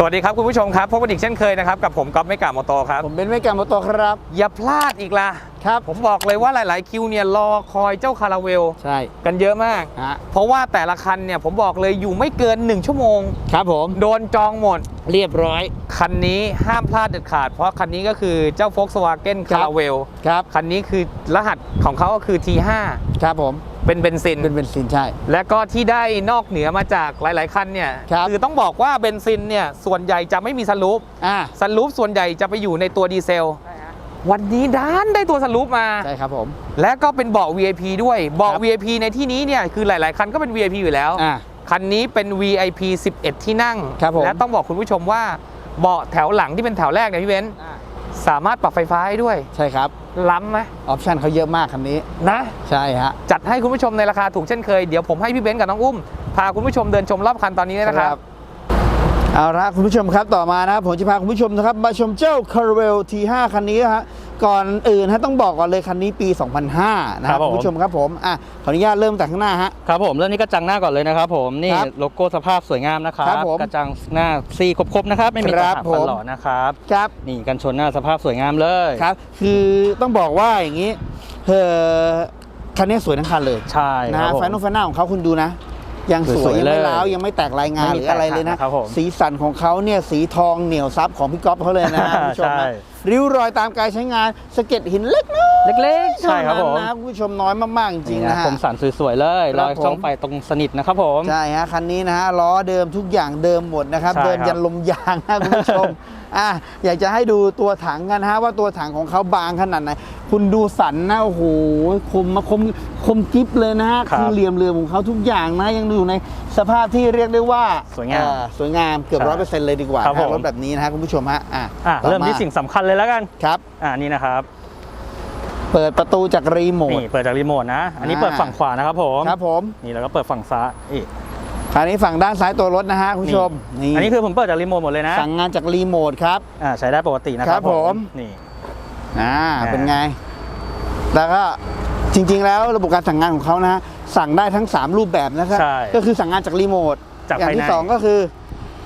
สวัสดีครับคุณผู้ชมครับพบกันอีกเช่นเคยนะครับกับผมก๊อฟไม่กาโมโตครับ ผมเป็นไม่การมอโตครับ อย่าพลาดอีกละครับ ผมบอกเลยว่าหลาย ๆ คิวเนี่ยรอคอยเจ้าคาราเวลใช่กันเยอะมากฮะเพราะว่าแต่ละคันเนี่ยผมบอกเลยอยู่ไม่เกิน 1 ชั่วโมง ครับผมโดนจองหมด เรียบร้อย คันนี้ห้ามพลาดเด็ดขาด เพราะคันนี้ก็คือเจ้า Volkswagen ครับ Caravelle ครับคันนี้คือรหัสของเขาก็คือ T5 ครับผม เป็นเบนซิน เป็นเบนซินใช่ และก็ที่ได้นอกเหนือมาจากหลาย ๆ คันเนี่ยครับอต้องบอกว่าเบนซินเนี่ยส่วนใหญ่จะไม่มีสลูปอ่า สลูปส่วนใหญ่จะไปอยู่ในตัวดีเซล วันนี้ด้านได้ตัวสลูปมา ใช่ครับผม และก็เป็นเบาะ VIP ด้วยเบาะ ครับ VIP ในที่นี้เนี่ยคือหลาย ๆ คันก็เป็น VIP อยู่แล้ว อ่า คันนี้เป็น VIP 11 ที่นั่ง ครับผม และต้องบอกคุณผู้ชมว่าเบาะแถวหลังที่เป็นแถวแรกเนี่ยพี่เบนซ์ สามารถปรับไฟฟ้าให้ด้วย ใช่ครับล้ำไหมออปชันเขาเยอะมากคันนี้นะใช่ฮะจัดให้คุณผู้ชมในราคาถูกเช่นเคย เดี๋ยวผมให้พี่เบนซ์กับน้องอุ้ม พาคุณผู้ชมเดินชมรอบคันตอนนี้เลยนะครับเอาละคุณผู้ชมครับต่อมานะครับผมจะพาคุณผู้ชมนะครับมาชมเจ้า Caravelle T5 คันนี้ฮะ ก่อนอื่นฮะต้องบอกก่อนเลยคันนี้ปี 2005 นะคครัรับบผมคุณผู้ชมครับผมอะขออนุญาตเริ่มจากข้างหน้าฮะครับผมเริ่มนี้กระจังหน้าก่อนเลยนะครับผมนี่ครับโลโก้สภาพสวยงามนะครับครับผมกระจังหน้าซีครบๆนะครับไม่มีคตรัราบหักผมฟันหล่อนะครับครับนี่กันชนหน้าสภาพสวยงามเลยครับ คือต้องบอกว่าอย่างนี้เออคันนี้สวยทั้งคันเลยใช่นะครับฮะผมไฟนอลไฟหน้าของเขาคุณดูนะ ยังสสวยวยยังไม่เลยร้าวยังไม่แตกลายงานไม่หมีรืออะไรเลยนะแตกหักนะครับผมสีสันของเขาเนี่ยสีทองเหนียวซับของพี่ก๊อฟเขาเลยนะฮะคุณผู้ชมใช่นะริ้วรอยตามการใช้งานสะเก็ดหินเล็กน้อยเล็กๆใช่ครับผมเท่านั้นนะคุณผู้ชมน้อยมากๆจริงนี่ๆนะนะฮะคมสันสวยๆเลยครัรบอยช่องผมไฟตรงสนิทนะครับผมใช่ฮะคันนี้นะฮะล้อเดิมทุกอย่างเดิมหมดนะครับใช่เดิมครับยันลมยางนะคุณผู้ชม อะอยากจะให้ดูตัวถังกันฮะว่าตัวถังของเขาบางขนาดไหน คุณดูสันนะโอ้โหคมมาคมคมกิฟเลยนะฮะครับคือเหลี่ยมเรือของเขาทุกอย่างนะยังอยู่ในสภาพที่เรียกได้ว่าสวยงามเอ่อสวยงามเกือบใช่ร้อยเปอร์เซ็นต์เลยดีกว่าครับนะฮะผม รถแบบนี้นะฮะคุณผู้ชมฮะอะอะต่อเริ่มที่สิ่งสำคัญเลยแล้วกัน ครับ อ่านี่นะครับเปิดประตูจากรีโมท นี่เปิดจากรีโมทนะ อันนี้อ่า เปิดฝั่งขวานะครับผม ครับผม นี่แล้วก็เปิดฝั่งซ้ายอีก คราวนี้ฝั่งด้านซ้ายตัวรถนะฮะคุณผู้ชมนี่อันนี้คือผมเปิดจากรีโมทหมดเลยนะ สั่งงานจากรีโมทครับอ่าใช้ได้ปกตินะคครัรับบผมนี่อ่าอ่าเป็นไง แล้วก็จริง ๆ แล้วระบบการสั่งงานของเขานะฮะสั่งได้ทั้ง 3 รูปแบบนะครับใช่ก็คือสั่งงานจากรีโมทจากอย่างภายในที่สองก็คือ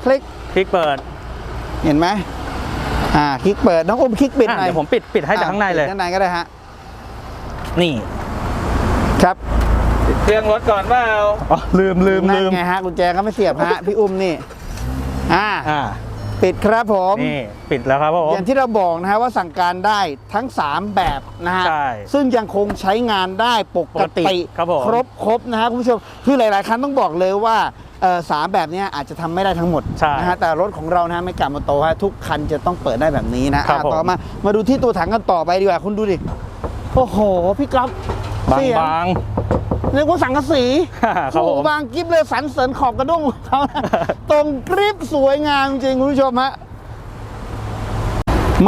คลิกคลิกเปิด เห็นไหมอ่าคลิกเปิดน้องอมคลิกปิดอะหน่อยเดี๋ยวผมปิดปิดให้จากข้างในเลยปิดข้างในก็ได้ฮะนี่ครับ เครื่องรถก่อนเปล่าอ๋อลืมลืมนั่ลืนมไงฮะกุญแจก็ไม่เสียบฮะ พี่อุ้มนี่อ่าอ่าปิดครับผม นี่ปิดแล้วครับผมอย่างที่เราบอกนะฮะว่าสั่งการได้ทั้ง 3 แบบนะฮะใช่ซึ่งยังคงใช้งานได้ปกปกติติครับผมครบครบนะฮะคุณผู้ชมคือหลายๆครั้งต้องบอกเลยว่าเอ่อสามแบบเนี้ยอาจจะทำไม่ได้ทั้งหมดใช่นะฮะแต่รถของเรานะฮะไม่กลับมาโตฮะทุกคันจะต้องเปิดได้แบบนี้นะครับอะผมต่อมามาดูที่ตัวถังกันต่อไปดีกว่าคุณดูดิโอ้โหพี่ก๊อฟบาง เสียงบางเรียกว่าสังกะสีครับโอ้ผโหมบางกิฟเลยสันเสริญขอบกระด้งของเขานะตรงกริบสวยงามจริงคุณผู้ชมฮะ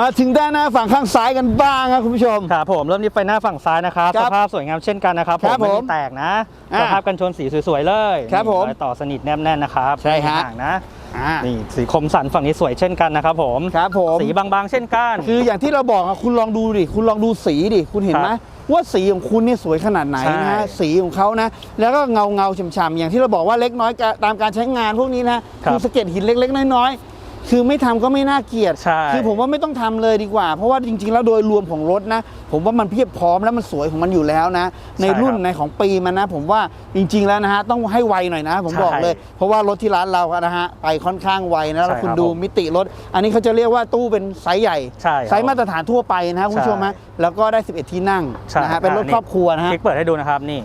มาถึงด้านหน้าฝั่งข้างซ้ายกันบ้างครับคุณผู้ชมครับผมเริ่มที่ไฟหน้าฝั่งซ้ายนะครับครัสบภาพสวยงามเช่นกันนะครับครับไม่ผมมีแตกนะอ่าสภาพกันชนสีสวยๆเลยครับผมรอยต่อสนิทแนบแน่นนะครับใช่ฮะไม่มีห่างนะอ่านี่สีคมสันฝั่งนี้สวยเช่นกันนะครับผมครับผมสีบางๆเช่นกัน คืออย่างที่เราบอกอะคุณลองดูดิคุณลองดูสีดิคุณเห็นไหมครับ ว่าสีของคุณเนี่ยสวยขนาดไหนนะฮะใช่สีของเขานะ แล้วก็เงาเงาๆฉ่ำๆอย่างที่เราบอกว่าเล็กน้อยกะตามการใช้งานพวกนี้นะครับคือสะเก็ดหินเล็กๆน้อยๆ คือไม่ทำก็ไม่น่าเกลียด ใช่ คือผมว่าไม่ต้องทำเลยดีกว่า เพราะว่าจริง ๆ แล้วโดยรวมของรถนะ ผมว่ามันเพียบพร้อมแล้วมันสวยของมันอยู่แล้วนะ ในรุ่นในของปีมันนะ ผมว่าจริง ๆ แล้วนะฮะต้องให้ไวหน่อยนะ ผมบอกเลย เพราะว่ารถที่ร้านเราอะนะฮะไปค่อนข้างไวนะแล้วใช่คุณครับดูผมมิติรถ อันนี้เขาจะเรียกว่าตู้เป็นไซส์ใหญ่ใช่ครับไซส์มาตรฐานทั่วไปนะคุณผู้ชมฮะแล้วก็ได้ 11 ที่นั่งใช่นะฮะเป็นรถครอบครัวนะฮะคลิกเปิดให้ดูนะครับนี่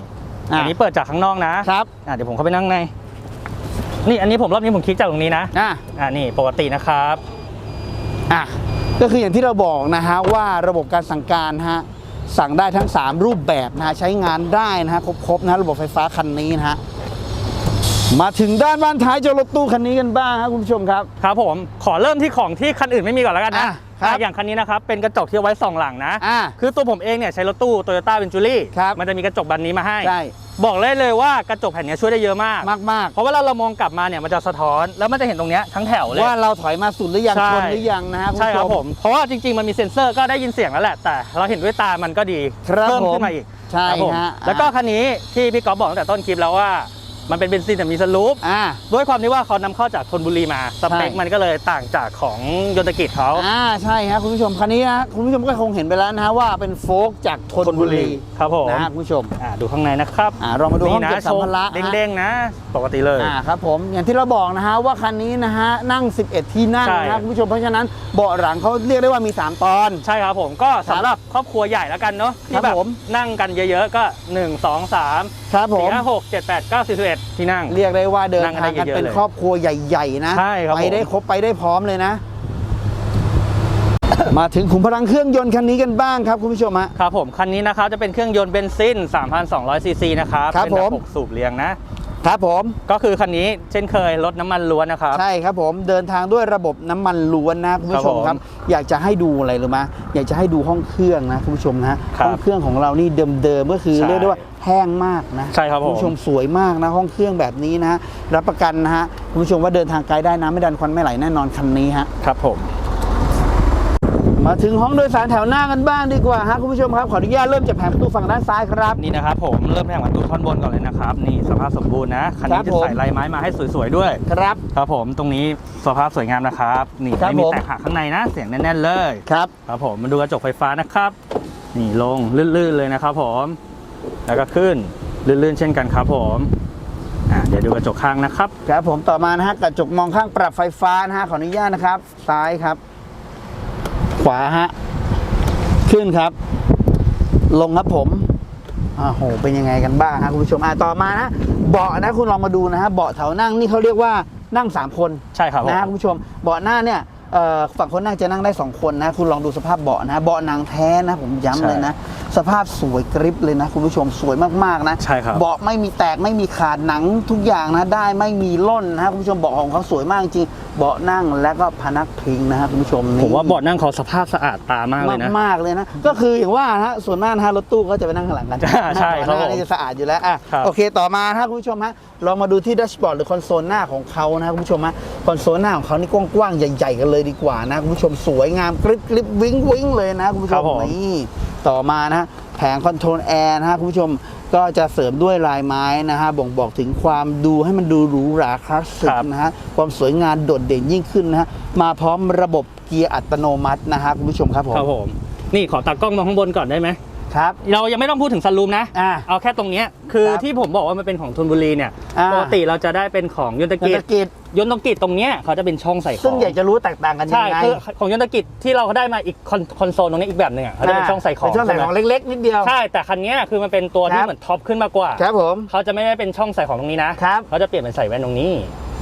อะอันนี้เปิดจากข้างนอกนะครับอะเดี๋ยวผมเข้าไปนั่งใน นี่อันนี้ผมรอบนี้ผมคลิกจากตรงนี้นะอะอ่านี่ปกตินะครับอะก็คืออย่างที่เราบอกนะฮะว่าระบบการสั่งการฮะสั่งได้ทั้ง 3 รูปแบบนะฮะใช้งานได้นะฮะครบๆนะฮะระบบไฟฟ้าคันนี้นะฮะมาถึงด้านบ้านท้ายเจ้ารถตู้คันนี้กันบ้างครับคุณผู้ชมครับ ครับผมขอเริ่มที่ของที่คันอื่นไม่มีก่อนแล้วกันนะอะ ครับอะอย่างคันนี้นะครับเป็นกระจกที่เอาไว้ส่องหลังนะอ่าคือตัวผมเองเนี่ยใช้รถตู้โตโยต้าเวนจูรี่ครับมันจะมีกระจกบานนี้มาให้ ใช่ บอกเลยเลยว่ากระจกแผ่นนี้ช่วยได้เยอะมาก มากเพราะเวลาเรามองกลับมาเนี่ยมันจะสะท้อนแล้วมันจะเห็นตรงเนี้ยทั้งแถวเลยๆว่าเราถอยมาสุดหรือยังใช่ ชนหรือยังนะฮะคุณใช่ผู้คชรับมผมเพราะว่าจริง ๆ มันมีเซ็นเซอร์ก็ได้ยินเสียงแล้วแหละ แต่เราเห็นด้วยตามันก็ดีครับเพิ่มผมขึ้นมาอีกใช่ครับผมฮะ แล้วก็คันนี้ที่พี่ก๊อฟบอกตั้งแต่ต้นคลิปแล้วว่า มันเป็นเบนซินแต่มีสลูปอ่า ด้วยความที่ว่าเขานำเข้าจากธนบุรีมา สเปคใช่ มันก็เลยต่างจากของยนตกิจเขา อ่าใช่ฮะคุณผู้ชมคันนี้นะคุณผู้ชมก็คงเห็นไปแล้วนะฮะว่าเป็นโฟล์กจากธนบุรีครับผมนะฮะคุณผู้ชม อ่าดูข้างในนะครับอ่าเรามาดูห้องนี่นะเก็บสัมภาระโชว์เด้งๆนะ ปกติเลย อ่าครับผมอย่างที่เราบอกนะฮะว่าคันนี้นะฮะนั่ง 11 ที่นั่งใช่ นะฮะคุณผู้ชมเพราะฉะนั้นเบาะหลังเขาเรียกได้ว่ามี 3 ตอน ใช่ครับผมก็สำหรับครอบครัวใหญ่แล้วกันเนาะครัที่บแบบผม นั่งกันเยอะๆก็ 1 2 3 ครับผม 4 5 6 7 8 9 10 11ที่นั่ง เรียกได้ว่าเดินนั่งกันทางกันได้เยอะๆเป็นเลยครอบครัวใหญ่ๆนะใช่ครับไปได้ผมครบไปได้พร้อมเลยนะ มาถึงขุมพลังเครื่องยนต์คันนี้กันบ้างครับคุณผู้ชมฮะ ครับผมคันนี้นะครับจะเป็นเครื่องยนต์เบนซิน3,200ซีซีนะครับครับเป็นแบผบมหกสูบเรียงนะ ครับผมก็คือคันนี้เช่นเคยรถน้ำมันล้วนนะครับ ใช่ครับผมเดินทางด้วยระบบน้ำมันล้วนนะคุณผู้ชมครับผมครับ อยากจะให้ดูอะไรหรือมาอยากจะให้ดูห้องเครื่องนะคุณผู้ชมนะครับห้องเครื่องของเรานี่เดิมๆก็คือใช่เรียกได้ว่าแห้งมากนะใช่ครับผมคุณผู้ชมสวยมากนะห้องเครื่องแบบนี้นะฮะรับประกันนะฮะคุณผู้ชมว่าเดินทางไกลได้น้ำไม่ดันควันไม่ไหลแน่นอนคันนี้ฮะครับผม มาถึงห้องโดยสารแถวหน้ากันบ้างดีกว่าฮะคุณผู้ชมครับขออนุญาตเริ่มจากแผงประตูฝั่งด้านซ้ายครับ นี่นะครับผมเริ่มแผงประตูท่อนบนก่อนเลยนะครับ นี่สภาพสมบูรณ์นะคันครันี้บจะผม ใส่ลายไม้มาให้สวยๆด้วย ครับ ครับผมตรงนี้สภาพสวยงามนะครับ นี่ครับไม่มีผม แตกหักข้างในนะ เสียงแน่นๆเลย ครับ ครับผมมาดูกระจกไฟฟ้านะครับ นี่ลงลื่นๆเลยนะครับผม แล้วก็ขึ้นลื่นๆเช่นกันครับผมอะเดี๋ยวดูกระจกข้างนะครับ ครับผมต่อมานะฮะกระจกมองข้างปรับไฟฟ้านะฮะขออนุญาตนะครับ ซ้ายครับข วาฮะ ขึ้นครับ ลงครับผมอ่าโห เป็นยังไงกันบ้างฮะคุณผู้ชมอ่าต่อมานะ เบาะนะคุณลองมาดูนะฮะ เบาะแถวนั่งนี่เขาเรียกว่านั่งสามคน ใช่ครับผมนะฮะคุณผู้ชม เบาะหน้าเนี่ยเอ่อฝั่งคนนั่งจะนั่งได้สองคนนะ คุณลองดูสภาพเบาะนะ เบาะหนังแท้นะ ผมย้ำเลยนะ สภาพสวยกริบเลยนะ คุณผู้ชมสวยมากๆนะ ใช่ครับ เบาะไม่มีแตกไม่มีขาดหนังทุกอย่างนะ ได้ไม่มีล่นนะฮะคุณผู้ชมเบาะของเขาสวยมากจริง เบาะนั่งและก็พนักพิงนะฮะคุณผู้ชมนี่ผมว่าเบาะนั่งเขาสภาพสะอาดตามากเลยนะมากๆเลยนะ ก็คืออย่างว่านะฮะส่วนมากนะฮะรถตู้ก็จะไปนั่งข้างหลังกันใช่ครับหน้าผมนี่จะสะอาดอยู่แล้วอะครับโอเคต่อมานะฮะคุณผู้ชมฮะลองมาดูที่ดัชบอร์ดหรือคอนโซลหน้าของเขานะฮะคุณผู้ชมฮะคอนโซลหน้าของเขานี่กว้างๆใหญ่ๆกันเลยดีกว่านะคุณผู้ชมสวยงามกริบกริบวิ้งวิ้งเลยนะคุณผู้ชครัมบผมนี่ต่อมานะฮะแผงคอนโทรลแอร์นะฮะคุณผู้ชม ก็จะเสริมด้วยลายไม้นะฮะบ่งบอกถึงความดูให้มันดูหรูหราคลาสสิกครับนะฮะความสวยงามโดดเด่นยิ่งขึ้นนะฮะมาพร้อมระบบเกียร์อัตโนมัตินะฮะคุณผู้ชมครับผมครับผมนี่ขอตากล้องมองข้างบนก่อนได้ไหมครับเรายังไม่ต้องพูดถึงซันรูมนะอ่าเอาแค่ตรงเนี้ยคือครับที่ผมบอกว่ามันเป็นของธนบุรีเนี่ยอ่าปกติเราจะได้เป็นของยนตธุกิรจกิจ ยนตกิจตรงเนี้ยเขาจะเป็นช่องใส่ของซึ่งอยากจะรู้แตกต่างกันยัใช่งไงคือของยนตกิจที่เราได้มาอีกคอนคอนโซลตรงนี้อีกแบบหนึ่งอะเขาจะเป็นช่องใส่ของเป็นช่องใส่ของช่ไหมเล็กๆนิดเดียว ใช่ แต่คันเนี้ยคือมันเป็นตัวคที่รับ เหมือนท็อปขึ้นมากกว่าครับผม เขาจะไม่ได้เป็นช่องใส่ของตรงนี้นะครับ เขาจะเปลี่ยนเป็นใส่แว่นตรงนี้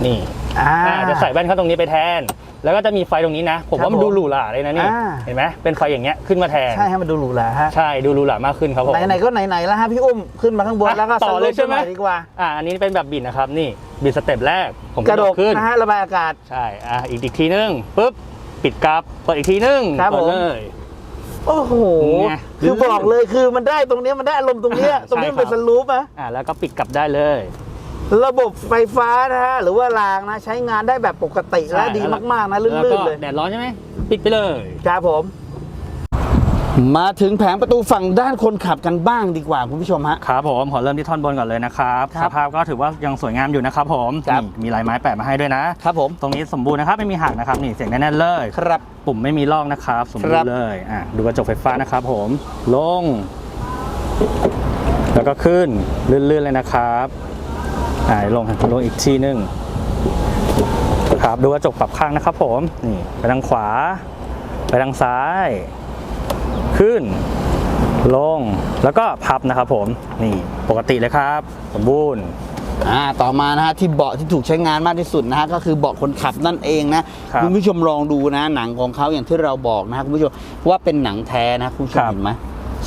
นี่อ่าอ่าจะใส่แว่นเข้าตรงนี้ไปแทน แล้วก็จะมีไฟตรงนี้นะ ผมครับว่ามันดูผมหรูหราเลยนะนี่ อ่า เห็นไหมเป็นไฟอย่างเงี้ยขึ้นมาแทน ใช่ให้มันดูหรูหราฮะใช่ดูหรูหรามากขึ้นครับผม ไหนๆก็ไหนๆแล้วฮะพี่อุ้มขึ้นมาข้างบนอะแล้วก็ต่อเลยใช่ไหม สรุปนน่อดีกว่า อ่าอันนี้เป็นแบบบิดนะครับนี่บิดสเต็ปแรก ผมกระโดดขึ้น นะฮะระบายอากาศ ใช่ อะอีกอีกทีนึงปุ๊บ ปิดกราฟเปิดอีกทีนึงครับเปิดผม เลย โอ้โหไงคือบอกเลยคือมันได้ตรงเนี้ยมันได้อารมณ์ตรงเนี้ยใช่ตรงนี้มันเป็นครัสบลูปอะอ่าแล้วก็ปิดกลับได้เลย ระบบไฟฟ้านะฮะหรือว่ารางนะใช้งานได้แบบปกติและใช่ดีแล้วมากๆนะแล้วลื่ก็นๆเลยแดดร้อนใช่ไหมปิดไปเลยครับผม มาถึงแผงประตูฝั่งด้านคนขับกันบ้างดีกว่าคุณผู้ชมฮะครับผมขอเริ่มที่ท่อนบนก่อนเลยนะครับครัสบภาพก็ถือว่ายังสวยงามอยู่นะครับผมครับนี่มีลายไม้แปะมาให้ด้วยนะครับผมตรงนี้สมบูรณ์นะครับไม่มีหักนะครับนี่เสียงแน่นๆเลยครับปุ่มไม่มีลอกนะครับ สมบูครัรบณ์เลยอะดูกระจกไฟฟ้านะครับ ผมลง แล้วก็ขึ้นลื่นๆเลยนะครับ อ่าลงลงอีกทีหนึงครับดูกระจกปรับข้างนะครับผมนี่ไปทางขวา ไปทางซ้าย ขึ้น ลงแล้วก็พับนะครับผมนี่ปกติเลยครับสมบูรณ์อ่าต่อมานะฮะที่เบาะที่ถูกใช้งานมากที่สุดนะฮะก็คือเบาะคนขับนั่นเองนะครับคุณผู้ชมลองดูนะหนังของเขาอย่างที่เราบอกนะฮะคุณผู้ชมว่าเป็นหนังแท้นะคุณผู้ชมครับเห็นไหม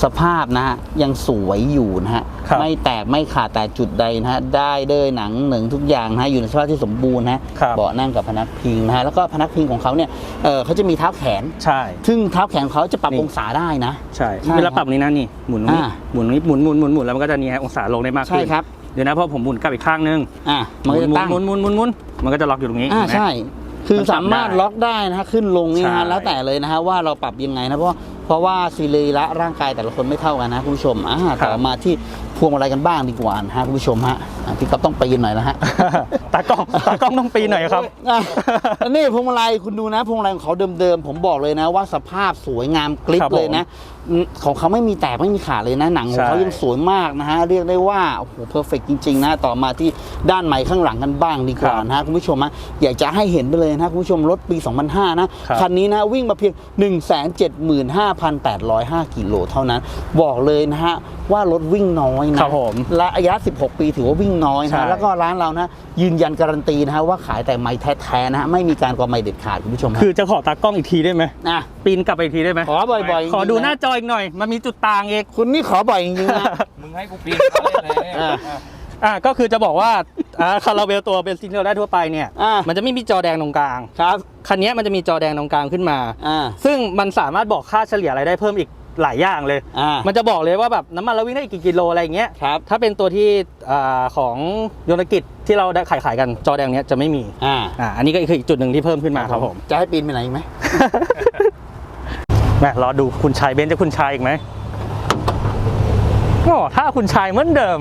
สภาพนะฮะยังสวยอยู่นะฮะครับไม่แตกไม่ขาดแต่จุดใดนะฮะได้เด้ยหนังหนึ่งทุกอย่างนะฮะอยู่ในสภาพที่สมบูรณ์นะฮะครับเบาะนั่งกับพนักพิงนะฮะแล้วก็พนักพิงของเขาเนี่ยเออเขาจะมีเท้าแขนใช่ ซึ่งเท้าแขนเขาจะปรับนี่องศาได้นะใช่ใช่เวลาปรับนี้นะนี่หมุนตรงนี้อ่าหมุนตรงนี้หมุนหมุนหมุนหมุนแล้วมันก็จะนี่ฮะองศาลงได้มากขึ้นใช่ครับเดี๋ยวนะพอผมหมุนกลับอีกข้างนึงอะหมันมุก็นจะหมุนตั้งหมุนหมุนหมุนหมุนมันก็จะล็อกอยู่ตรงนี้อ่าเห็นไหมใช่คือมันปรับสามารถได้ล็อกได้นะฮะขึ้นลงนี่นะใช่ฮะแล้วแต่เลยนะฮะว่าเราปรับยังไงนะเพราะ เพราะว่าซีรีระร่างกายแต่ละคนไม่เท่ากันนะคุณผู้ชมอ่าต่อมาที่ พวงมาลัยกันบ้างดีกว่านะฮะคุณผู้ชมฮะอะพี่ก๊อฟต้องไปยืนหน่อยนะฮะ ตากล้องตากล้องต้องปีนหน่อยครับ อะแล้วนี่พวงมาลัยคุณดูนะพวงมาลัยของเขาเดิมๆผมบอกเลยนะ ว่าสภาพสวยงามกริบครับผมเลยนะอืมของเขาไม่มีแตกไม่มีขาดเลยนะหนังของเขาใช่ยังสวยมากนะฮะเรียกได้ว่าโอ้โหเพอร์เฟกจริงๆนะต่อมาที่ด้านใหม่ข้างหลังกันบ้างดีกว่านะฮะคุณผู้ชมฮะอยากจะให้เห็นไปเลยนะฮะคุณผู้ชมรถปี 2005 นะครับ คันนี้นะวิ่งมาเพียง 175,805 กิโลเท่านั้น บอกเลยนะฮะ ว่ารถวิ่งน้อยนะครับผมและระยะ 16 ปีถือว่าวิ่งน้อยนะใช่ฮะแล้วก็ร้านเรานะ ยืนยันการันตีนะฮะว่าขายแต่ไม้แท้ๆนะฮะไม่มีการกว่าไม้เด็ดขาดคุณผู้ชมฮะคือจะขอตากล้องอีกทีได้ไหมนะปีนกลับไปอีกทีได้ไหมขอบ่อยๆขอดูจริงๆหน้าจออีกหน่อย มันมีจุดต่างเองคุณนี่ขอบ่อยจริงๆนะ มึงให้กูปีนเข้าเล่นเลยเนี่ยอ่าอะก็คือจะบอกว่าอ่าคาราเบลตัวเบนซินที่เราได้ทั่วไปเนี่ย อ่ามัมันจะไม่มีจอแดงตรงกลาง ครับคันนี้มันจะมีจอแดงตรงกลางขึ้นมา อ่า ซึ่งมันสามารถบอกค่าเฉลี่ยอะไรได้เพิ่มอีก หลายอย่างเลย อ่า มันจะบอกเลยว่าแบบน้ำมันเราวิ่งได้อีกกี่กิโลอะไรอย่างเงี้ย ครับ ถ้าเป็นตัวที่อ่าของยนต์กิจที่เราได้ขายขายๆกันจอแดงเนี้ยจะไม่มีอ่า อ่าอันนี้ก็คืออีกจุดหนึ่งที่เพิ่มขึ้นมาครับผม จะให้ปีนไปไหนอีกไหม แม่รอดูคุณชายเบนซ์จะคุณชายอีกไหมโอ้ถ้าคุณชายเหมือนเดิม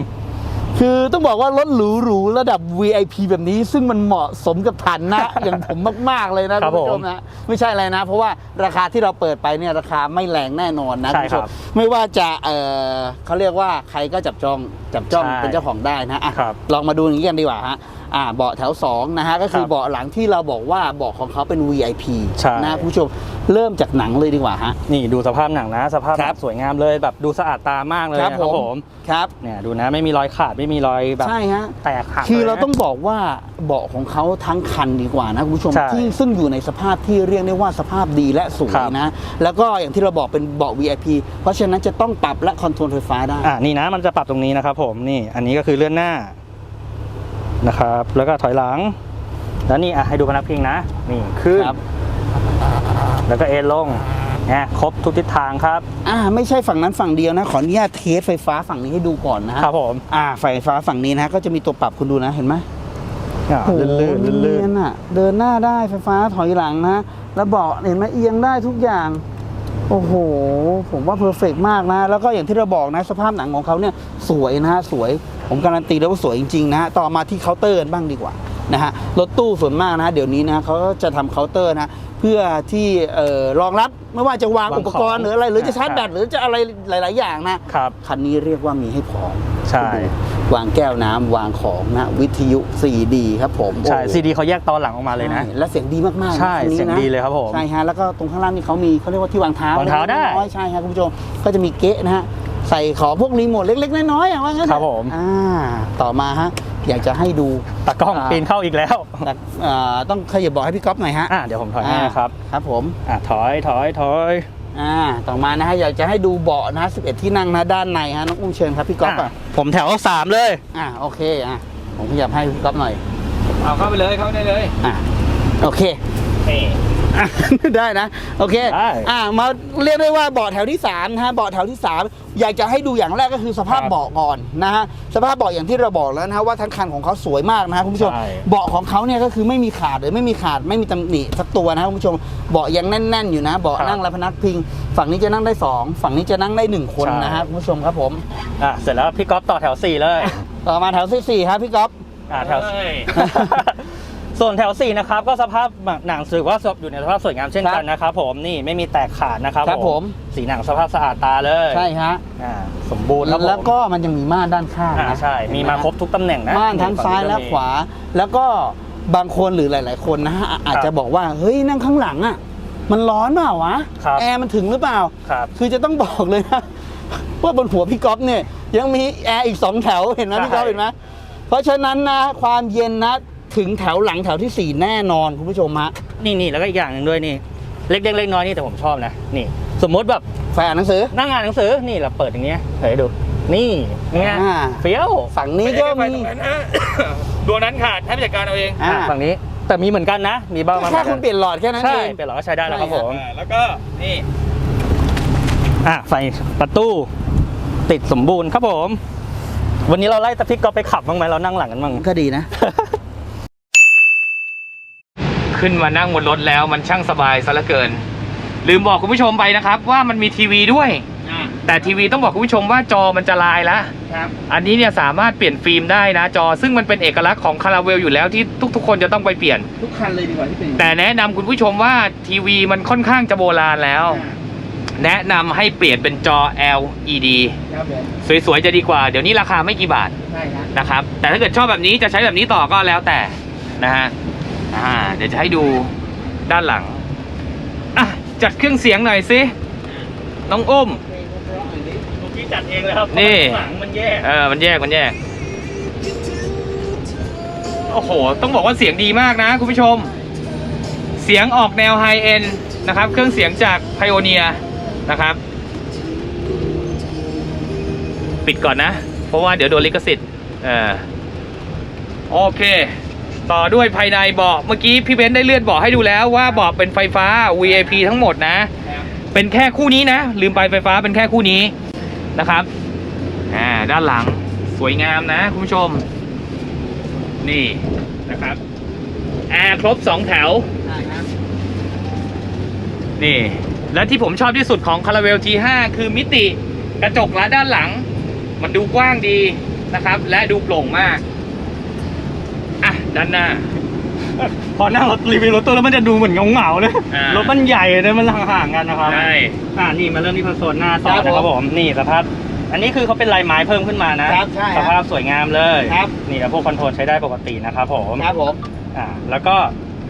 คือต้องบอกว่ารถหรูๆระดับ VIP แบบนี้ ซึ่งมันเหมาะสมกับฐานะอย่างผมมาก ๆ เลยนะครับคุณผู้ชมผมนะไม่ใช่อะไรนะ เพราะว่าราคาที่เราเปิดไปเนี่ยราคาไม่แรงแน่นอนนะใช่ณผู้ชมครับไม่ว่าจะเออเขาเรียกว่าใครก็จับจองจับจ้องใช่เป็นเจ้าของได้นะอะครับ ลองมาดูอย่างนี้กันดีกว่าฮะ อ่าเบาะแถว2นะฮะก็คือครับเบาะหลังที่เราบอกว่าเบาะของเขาเป็น VIP ใช่ นะคุณผู้ชมเริ่มจากหนังเลยดีกว่าฮะ นี่ดูสภาพหนังนะ สภาพครับ สวยงามเลยแบบดูสะอาดตามากเลยนะครับผมครับเนี่ยดูนะไม่มีรอยขาดไม่มีรอยแบบใช่ฮะ แตกหักคือลยนะเราต้องบอกว่าเบาะของเขาทั้งคันดีกว่านะคุณผู้ชมใช่ที่ซึ่งอยู่ในสภาพที่เรียกได้ว่าสภาพดีและสวครัยบนะ แล้วก็อย่างที่เราบอกเป็นเบาะ VIP เพราะฉะนั้นจะต้องปรับและคอนโทรลไฟฟ้าได้ อ่านี่นะมันจะปรับตรงนี้นะครับผมนี่อันนี้ก็คือเลื่อนหน้า นะครับ แล้วก็ถอยหลัง แล้วนี่อะให้ดูพนักพิงนะ นี่ขึ้น ครับ แล้วก็เอนลงเนี่ยครบทุกทิศทางครับ อ่าไม่ใช่ฝั่งนั้นฝั่งเดียวนะ ขออนุญาตเทสไฟฟ้าฝั่งนี้ให้ดูก่อนนะฮะครับผมอ่าไฟฟ้าฝั่งนี้นะก็จะมีตัวปรับคุณดูนะเห็นไหมอ่าโอ้โหลื่นๆลื่นเนียนอะเดินหน้าได้ไฟฟ้าถอยหลังนะ แล้วเบาะเห็นไหมเอียงได้ทุกอย่าง โอ้โห ผมว่าเพอร์เฟกมากนะ แล้วก็อย่างที่เราบอกนะ สภาพหนังของเขาเนี่ยสวยนะฮะสวย ผมการันตีแล้วว่าสวยจริงๆนะฮะต่อมาที่เคาน์เตอร์กันบ้างดีกว่านะฮะรถตู้ส่วนมากนะฮะเดี๋ยวนี้นะเขาก็จะทำเคาน์เตอร์นะเพื่อที่เอ่อรองรับไม่ว่าจะวางวางอุปกรณ์ของหรืออะไร หรือจะชาร์จใช่แบตหรือจะอะไรหลาย ๆ อย่างนะครับ คันนี้เรียกว่ามีให้พร้อมใช่ วางแก้วน้ำวางของนะวิทยุ 4D ครับผมใช่โอ้ซีดีเขาแยกตอนหลังออกมาเลยนะ ใช่และเสียงดีมากๆนะใช่คันนี้นะเสียงดีเลยครับผมใช่ฮะแล้วก็ตรงข้างล่างนี่เขามีเขาเรียกว่าที่วางเท้าวางเท้าได้ น้อยๆใช่ครับคุณผู้ชมก็จะมีเก๊ะนะฮะ ใส่ของพวกรีโมทเล็ก ๆ น้อยๆอะว่างั้นเถอะครับผม อ่าต่อมาฮะอยากจะให้ดู ตากล้องอ่า ปีนเข้าอีกแล้ว แต่อ่าต้องขยับบอกให้พี่ก๊อฟหน่อยฮะอ่าเดี๋ยวผมถอยให้นะครับครับผม อ่าถอยถอยถอยอ่า ต่อมานะฮะ อยากจะให้ดูเบาะนะฮะ11 ที่นั่งนะ ด้านในฮะ น้องอุ้มเชิญครับพี่ก๊อฟอะ อะผมแถวสามเลย อ่า โอเค อะ ผมขยับให้พี่ก๊อฟหน่อย เอาเข้าไปเลยเข้าได้เลย อ่าโอเค นี่ อะ ได้นะ โอเค ได้อ่ามาเรียกได้ว่าเบาะแถวที่3นะฮะเบาะแถวที่ 3 อยากจะให้ดูอย่างแรกก็คือสภาพครับเบาะก่อนนะฮะสภาพเบาะอย่างที่เราบอกแล้วนะฮะว่าทั้งคันของเขาสวยมากนะฮะคุณผู้ชมใช่ เบาะของเขาเนี่ยก็คือไม่มีขาดหรือไม่มีขาดไม่มีตำหนิสักตัวนะฮะคุณผู้ชมเบาะยังแน่น ๆ อยู่นะเบาะนั่งและพนักพิง ฝั่งนี้จะนั่งได้สองฝั่งนี้จะนั่งได้หนึ่งคนนะฮะคุณผู้ชมครับผม อะเสร็จแล้วพี่ก๊อฟต่อแถวสี่เลย ต่อมาแถวที่สี่ครับพี่ก๊อฟ อ่าแถว เอ้ย ส่วนแถว4นะครับก็สภาพหนังถือว่าอยู่ในสภาพสวยงามเช่นครักับนนะครับผมนี่ไม่มีแตกขาดนะครับครับผมสีหนังสภาพสะอาดตาเลยใช่ฮะอ่าสมบูรณ์ครับผมแล้วก็มันยังมีม่านด้านข้างอ่านะใช่มีมาครบทุกตำแหน่งนะม่านทั้งซ้ายและขวา แล้วก็บางคนหรือหลาย ๆ คนนะฮะอะอาจจะบอกว่าเฮ้ยนั่งข้างหลังอะมันร้อนเปล่าวะครับแอร์มันถึงหรือเปล่าครับคือจะต้องบอกเลยนะว่าบนหัวพี่ก๊อฟเนี่ยยังมีแอร์อีกสองแถวเห็นไหมใช่พี่ก๊อฟเห็นไหมเพราะฉะนั้นนะความเย็นนะ ถึงแถวหลังแถวที่สี่แน่นอนคุณผู้ชมฮะนี่นี่แล้วก็อีกอย่างหนึ่งด้วยนี่ เล็กเล็กเล็กน้อยนี่แต่ผมชอบนะนี่ สมมติแบบแฟนหนังสือ นั่งอ่านหนังสือนี่เราเปิดอย่างเงี้ยเฮ้ยดู นี่ไงอ่า เฟี้ยวฝั่งนี้ก็มีดวงนั้นขาดให้ผู้จัดการเอาเองอ่าอะฝั่งนี้แต่มีเหมือนกันนะ มีบ้างแค่คุณเปลี่ยนหลอดแค่นั้นใช่เอง เปลี่ยนหรอก็ใช้ได้แล้วครับผมอ่าแล้วก็นี่อะไฟประตูติดสมบูรณ์ครับผม วันนี้เราไล่ตะพิกก็ไปขับบ้างไหมเรานั่งหลังกันบ้าง ก็ดีนะ ขึ้นมานั่งบนรถแล้วมันช่างสบายซะเหลือเกิน ลืมบอกคุณผู้ชมไปนะครับ ว่ามันมีทีวีด้วย แต่ทีวีต้องบอกคุณผู้ชมว่าจอมันจะลายแล้วครับอันนี้เนี่ยสามารถเปลี่ยนฟิล์มได้นะจอ ซึ่งมันเป็นเอกลักษณ์ของคาราเวลอยู่แล้วที่ทุกๆ คนจะต้องไปเปลี่ยน ทุกคันเลยดีกว่าที่เป็นแต่แนะนำคุณผู้ชมว่าทีวีมันค่อนข้างจะโบราณแล้ว แนะนำให้เปลี่ยนเป็นจอ LED ครับผมสวยๆจะดีกว่า เดี๋ยวนี้ราคาไม่กี่บาทใช่ครับนะครับแต่ถ้าเกิดชอบแบบนี้จะใช้แบบนี้ต่อก็แล้วแต่นะฮะ อ่าเดี๋ยวจะให้ดูด้านหลังอะจัดเครื่องเสียงหน่อยสิน้องอุ้มพี่จัดเองเลยครับนี่หลังมันแย่เออมันแยกมันแยก โอ้โห ต้องบอกว่าเสียงดีมากนะคุณผู้ชม เสียงออกแนวไฮเอ็นนะครับ เครื่องเสียงจากไพโอเนียนะครับ ปิดก่อนนะ เพราะว่าเดี๋ยวโดนลิขสิทธิ์เออโอเค ต่อด้วยภายในเบาะเมื่อกี้พี่เบนซ์ได้เลื่อนเบาะให้ดูแล้วว่าเบาะเป็นไฟฟ้า VIP ทั้งหมดนะ เป็นแค่คู่นี้นะ ลืมไปไฟฟ้าเป็นแค่คู่นี้นะครับอ่าด้านหลังสวยงามนะคุณผู้ชม นี่นะครับแอร์ครบ2แถวนี่ และที่ผมชอบที่สุดของ Caravelle G5 คือมิติกระจกและด้านหลัง มันดูกว้างดีนะครับ และดูโปร่งมาก ด้านหน้า พอนั่งรถรีวิวรถตู้แล้วมันจะดูเหมือนเงาๆเลยอ่ารถมันใหญ่เลยมันห่างๆกันนะครับ ใช่ อ่านี่มาเริ่มที่คอนโซลหน้าต่อครับนะครับผมผมนี่สภาพ อันนี้คือเขาเป็นลายไม้เพิ่มขึ้นมานะครับใช่สครับภาพสวยงามเลยครับ นี่แล้วพวกคอนโทรลใช้ได้ปกตินะครับผมครับผม อ่าแล้วก็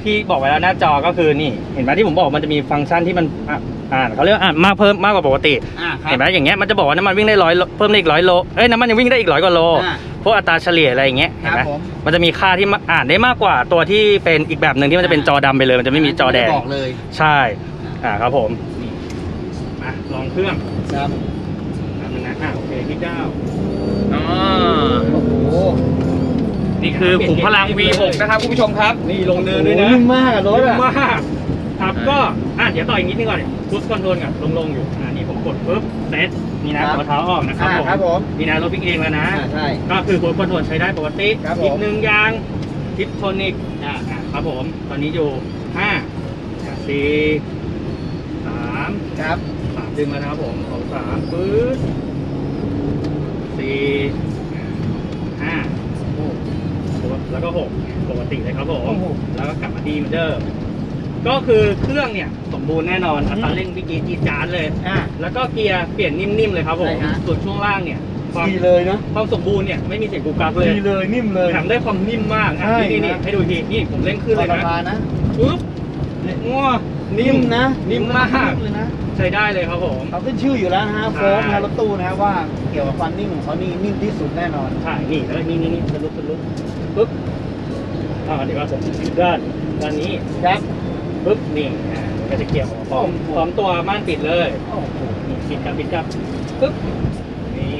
พี่บอกไว้แล้วหน้าจอก็คือนี่เห็นไหมที่ผมบอกมันจะมีฟังก์ชันที่มันอะอ่านเขาเรียกว่าอ่านมากเพิ่มมากกว่าปกติ อ่าครัเห็นไหมอย่างเงี้ยมันจะบอกว่าน้ำมันวิ่งได้ร้อยเพิ่มได้อีกร้อยโลเอ้ยน้ำมันยังวิ่งได้อีกร้อยกว่าโล อ่าพวกอัตราเฉลี่ยอะไรอย่างเงี้ยคเห็นรับไหมผม มันจะมีค่าที่มาอ่านได้มากกว่าตัวที่เป็นอีกแบบหนึ่งที่มันจะเป็นจอดำไปเลย มันจะไม่มีจอแดง บอกเลยใช่ อ่าครับผมนี่มาลองเครื่องครับ แป๊บนึงนะอ่าโอเคคลิกดาวน์อ๋อโอ้โห นี่คือขุมพลัง V6 นะครับคุณผู้ชมครับ นี่ลงเนินด้วยโอ้นะโหนุ่มมากอะรถอะ มากครับก็ อะเดี๋ยวต่ออีกนิดนึงก่อนพุชคอนโทรลกับลงๆอยู่ อ่านี่ผมกดปุ๊บเซต นี่นะครับหัวเท้าออกนะครับอ่าผมครับผมนี่นะรถวิ่งเองแล้วนะ อ่าใช่ ก็คือพุชคอนโทรลใช้ได้ปกติครับผม อีกหนึ่งอย่างทิปโทนิกอ่าอ่าครับผม ตอนนี้อยู่ห้าอ่าสี่สามครับ สามดึงแล้วนะครับผมสองสามปื๊ดสี่ห้าแล้วก็หกปกติเลยครับผมโอ้โหแล้วก็กลับมาดีเหมือนเดิม ก็คือเครื่องเนี่ยสมบูรณ์แน่นอนอืมอัตราเร่งวิกกี้จีดจานเลย อ่า แล้วก็เกียร์เปลี่ยนนิ่มๆเลยครับผมใช่ฮะ ส่วนช่วงล่างเนี่ยความดีเลยนะความสมบูรณ์เนี่ยไม่มีเสียงกุกกักเลยดีเลยนิ่มเลย แถมได้ความนิ่มมากอะใช่นี่นี่นะ ให้ดูอีกทีนี่ผมเร่งขึ้นเลยรานะคานะปึ๊บง้อนิ่มนะนิ่มมากเลยนะใช้ได้เลยครับผม เขาขึ้นชื่ออยู่แล้วนะฮะโฟมนะฮะรถตู้นะฮะว่าเกี่ยวกับความนิ่มของเขานี่นิ่มที่สุดแน่นอน ใช่นี่แล้วนี่นี่นี่ทะลุทะลุปึ๊บอ่าเดี๋ยวก็ผมด้านด้านนี้ครับ ปึ๊บนี่อ่าก็จะเกี่ยวพร้อมโอ้โหพร้อมตัวม่านปิดเลยโอ้โหนี่ปิดกับปิดกับปึ๊บนี่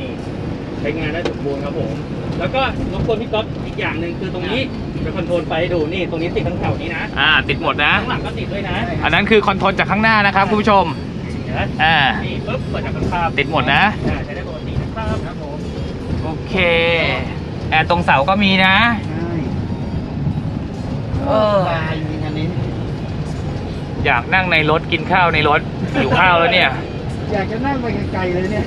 ใช้งานได้สมบูรณ์ครับผม แล้วก็รบกวนพี่ก๊อฟอีกอย่างหนึ่งคือตรงนี้จะคอนโทรลไฟให้ดูนี่ตรงนี้ติดทั้งแถวนี้นะอ่าติดหมดนะ ข้างหลังก็ติดด้วยนะอันนั้นคือคอนโทรลจากข้างหน้านะครับคุณผู้ชมเห็นไหมอ่า นี่ปึ๊บเปิดจากข้างข้างติดหมดนะ อ่าใช้ได้ปกตินะครับครับผมโอเคแอร์ตรงเสาก็มีนะ ใช่เออ สบายจริงๆอันนี้ อยากนั่งในรถกินข้าวในรถอยู่ข้าวแล้วเนี่ย อยากจะนั่งไปไกลๆเลยเนี่ย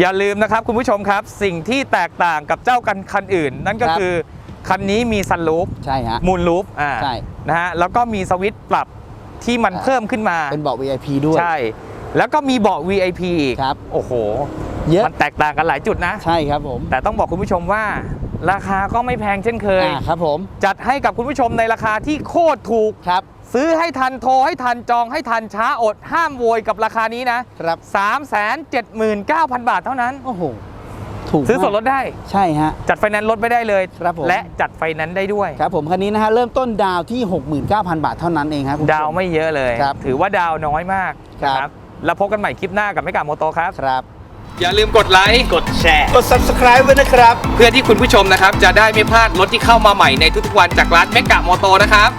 อย่าลืมนะครับคุณผู้ชมครับ สิ่งที่แตกต่างกับเจ้ากันคันอื่น นั่นก็ครับคือคันนี้มีซันลูปใช่ฮะมูลลูปอ่าใช่นะฮะแล้วก็มีสวิตช์ปรับที่มันอ่าเพิ่มขึ้นมา เป็นเบาะ VIP ด้วย ใช่ แล้วก็มีเบาะ VIP อีกครับ โอ้โห เยอะมันแตกต่างกันหลายจุดนะ ใช่ครับผมแต่ต้องบอกคุณผู้ชมว่า ราคาก็ไม่แพงเช่นเคย อ่าครับผมจัดให้กับคุณผู้ชมในราคาที่โคตรถูก ครับ ซื้อให้ทันโทรให้ทันจองให้ทันช้าอดห้ามโวยกับราคานี้นะครับ3 7 9 0 0 0 บาทเท่านั้น โอ้โห ถูกซื้อส่วนลมากดได้ ใช่ฮะ จัดไฟแนนซ์ลดไม่ได้เลยครับผมและจัดไฟแนนซ์ได้ด้วย ครับผมคันนี้นะฮะเริ่มต้นดาวที่ 69,000 บาทเท่านั้นเองครับคุณผู้ชดาวไม่เยอะเลยครับถือว่าดาวน้อยมากครับนะแล้วพบกันใหม่คลิปหน้ากับไม่กาโมโตครับครับ อย่าลืมกดไลค์ กดแชร์ กด subscribe ไว้นะครับ เพื่อที่คุณผู้ชมนะครับ จะได้ไม่พลาดรถที่เข้ามาใหม่ในทุกๆวันจากร้านเมกะโมโตนะครับ